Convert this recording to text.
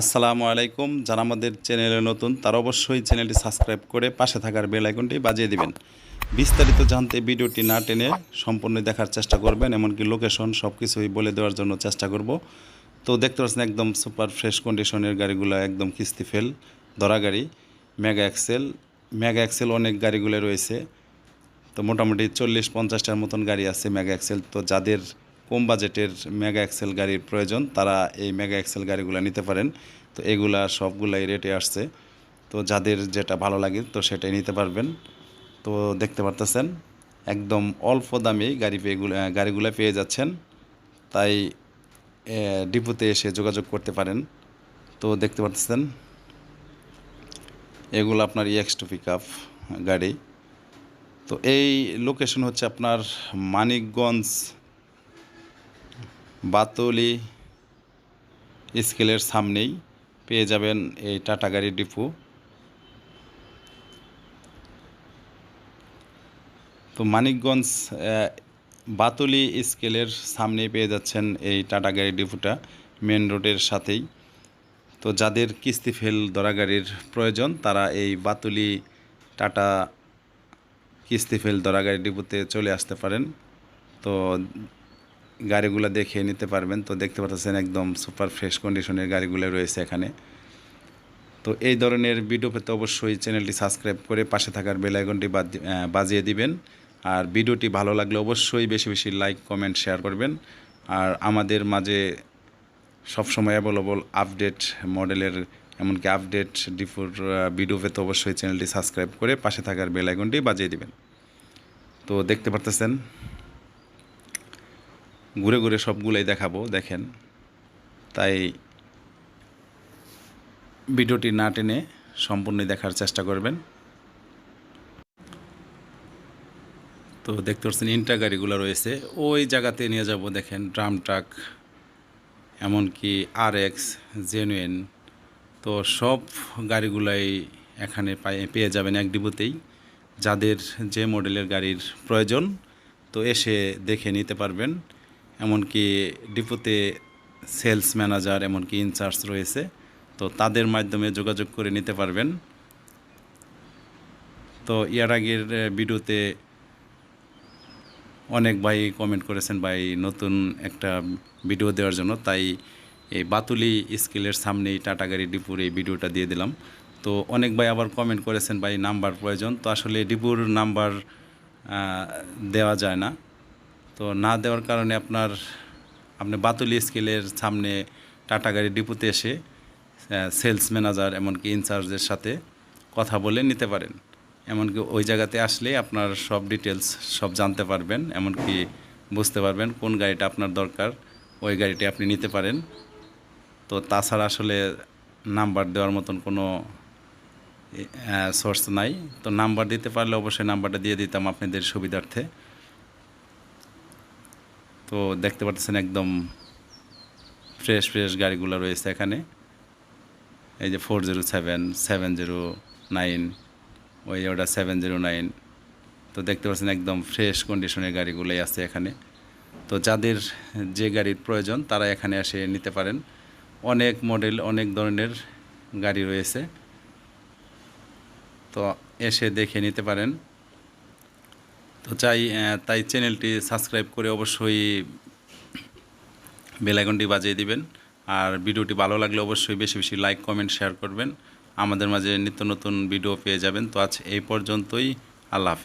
আসসালামু আলাইকুম। যারা আমাদের চ্যানেলে নতুন, তারা অবশ্যই চ্যানেলটি সাবস্ক্রাইব করে পাশে থাকার বেল আইকনটি বাজিয়ে দিবেন। বিস্তারিত জানতে ভিডিওটি না টেনে সম্পূর্ণ দেখার চেষ্টা করবেন, এমনকি লোকেশন সব কিছুই বলে দেওয়ার জন্য চেষ্টা করব। তো দেখতে পাচ্ছেন একদম সুপার ফ্রেশ কন্ডিশনের গাড়িগুলো একদম কিস্তি ফেল, ধরা গাড়ি, মেগা এক্সেল মেগা এক্সেল অনেক গাড়িগুলো রয়েছে। তো মোটামুটি চল্লিশ পঞ্চাশটার মতন গাড়ি আছে মেগা এক্সেল। তো যাদের কম বাজেটের মেগা এক্সেল গাড়ির প্রয়োজন, তারা এই মেগা এক্সেল গাড়িগুলো নিতে পারেন। তো এগুলা সবগুলাই রেটে আসছে। তো যাদের যেটা ভালো লাগে, তো সেটাই নিতে পারবেন। তো দেখতে পারতেছেন, একদম অল্প দামেই গাড়ি পেয়ে গাড়িগুলো পেয়ে যাচ্ছেন। তাই ডিপোতে এসে যোগাযোগ করতে পারেন। তো দেখতে পারতেছেন, এগুলো আপনার ইএক্স টু পিক আপ গাড়ি। তো এই লোকেশন হচ্ছে আপনার মানিকগঞ্জ বাতলি স্কেলের সামনেই পেয়ে যাবেন এই টাটা গাড়ি ডিপো। তো মানিকগঞ্জ বাতলি স্কেলের সামনেই পেয়ে যাচ্ছেন এই টাটা গাড়ি ডিপোটা মেন রোডের সাথেই। তো যাদের কিস্তি ফেল দরা গাড়ির প্রয়োজন, তারা এই বাতুলি টাটা কিস্তি ফেল দরা গাড়ি ডিপোতে চলে আসতে পারেন। তো গাড়িগুলো দেখে নিতে পারবেন। তো দেখতে পাচ্ছেন একদম সুপার ফ্রেশ কন্ডিশনের গাড়িগুলো রয়েছে এখানে। তো এই ধরনের ভিডিও পেতে অবশ্যই চ্যানেলটি সাবস্ক্রাইব করে পাশে থাকার বেল আইকনটি বাজ- বাজিয়ে দিবেন। আর ভিডিওটি ভালো লাগলে অবশ্যই বেশি বেশি লাইক, কমেন্ট, শেয়ার করবেন। আর আমাদের মাঝে সবসময় অ্যাভেলেবল আপডেট মডেলের এমনকি আপডেট ডিফোর ভিডিও পেতে অবশ্যই চ্যানেলটি সাবস্ক্রাইব করে পাশে থাকার বেল আইকনটি বাজিয়ে দিবেন। তো দেখতে পারতেছেন ঘুরে ঘুরে সবগুলোই দেখাবো, দেখেন। তাই ভিডিওটি না টেনে সম্পূর্ণ দেখার চেষ্টা করবেন। তো দেখতে পাচ্ছেন ইন্টা গাড়িগুলো রয়েছে। ওই জায়গাতে নিয়ে যাব, দেখেন, ড্রাম ট্রাক, এমনকি আর এক্স জেনুইন তো সব গাড়িগুলাই এখানে পেয়ে যাবেন এক ডিবুতেই যাদের যে মডেলের গাড়ির প্রয়োজন, তো এসে দেখে নিতে পারবেন। এমনকি ডিপোতে সেলস ম্যানেজার, এমনকি ইনচার্জ রয়েছে। তো তাদের মাধ্যমে যোগাযোগ করে নিতে পারবেন। তো ইয়ার আগের ভিডিওতে অনেক ভাই কমেন্ট করেছেন ভাই, নতুন একটা ভিডিও দেওয়ার জন্য। তাই এই বাতুলি স্কিলের সামনেই টাটা গাড়ি ডিপুর এই ভিডিওটা দিয়ে দিলাম। তো অনেক ভাই আবার কমেন্ট করেছেন ভাই, নাম্বার প্রয়োজন। তো আসলে ডিপুর নাম্বার দেওয়া যায় না। তো না দেওয়ার কারণে আপনার, আপনি বাতুলি স্কেলের সামনে টাটা গাড়ি ডিপুতে এসে সেলস ম্যানেজার এমনকি ইনচার্জের সাথে কথা বলে নিতে পারেন। এমনকি ওই জায়গাতে আসলে আপনার সব ডিটেলস সব জানতে পারবেন, এমনকি বুঝতে পারবেন কোন গাড়িটা আপনার দরকার, ওই গাড়িটি আপনি নিতে পারেন। তো তাছাড়া আসলে নাম্বার দেওয়ার মতন কোনো সোর্স নাই। তো নাম্বার দিতে পারলে অবশ্যই নাম্বারটা দিয়ে দিতাম আপনাদের সুবিধার্থে। তো দেখতে পাচ্ছেন একদম ফ্রেশ ফ্রেশ গাড়িগুলো রয়েছে এখানে। এই যে four zero seven seven zero nine ওই ওটা সেভেন জিরো নাইন তো দেখতে পাচ্ছেন একদম ফ্রেশ কন্ডিশনের গাড়িগুলোই আছে এখানে। তো যাদের যে গাড়ির প্রয়োজন, তারা এখানে এসে নিতে পারেন। অনেক মডেল অনেক ধরনের গাড়ি রয়েছে। তো এসে দেখে নিতে পারেন। তো চাই তাই চ্যানেলটি সাবস্ক্রাইব করে অবশ্যই বেলাইকনটি বাজিয়ে দিবেন। আর ভিডিওটি ভালো লাগলে অবশ্যই বেশি বেশি লাইক, কমেন্ট, শেয়ার করবেন। আমাদের মাঝে নিত্য নতুন ভিডিও পেয়ে যাবেন। তো আজ এই পর্যন্তই। আল্লাহ হাফেজ।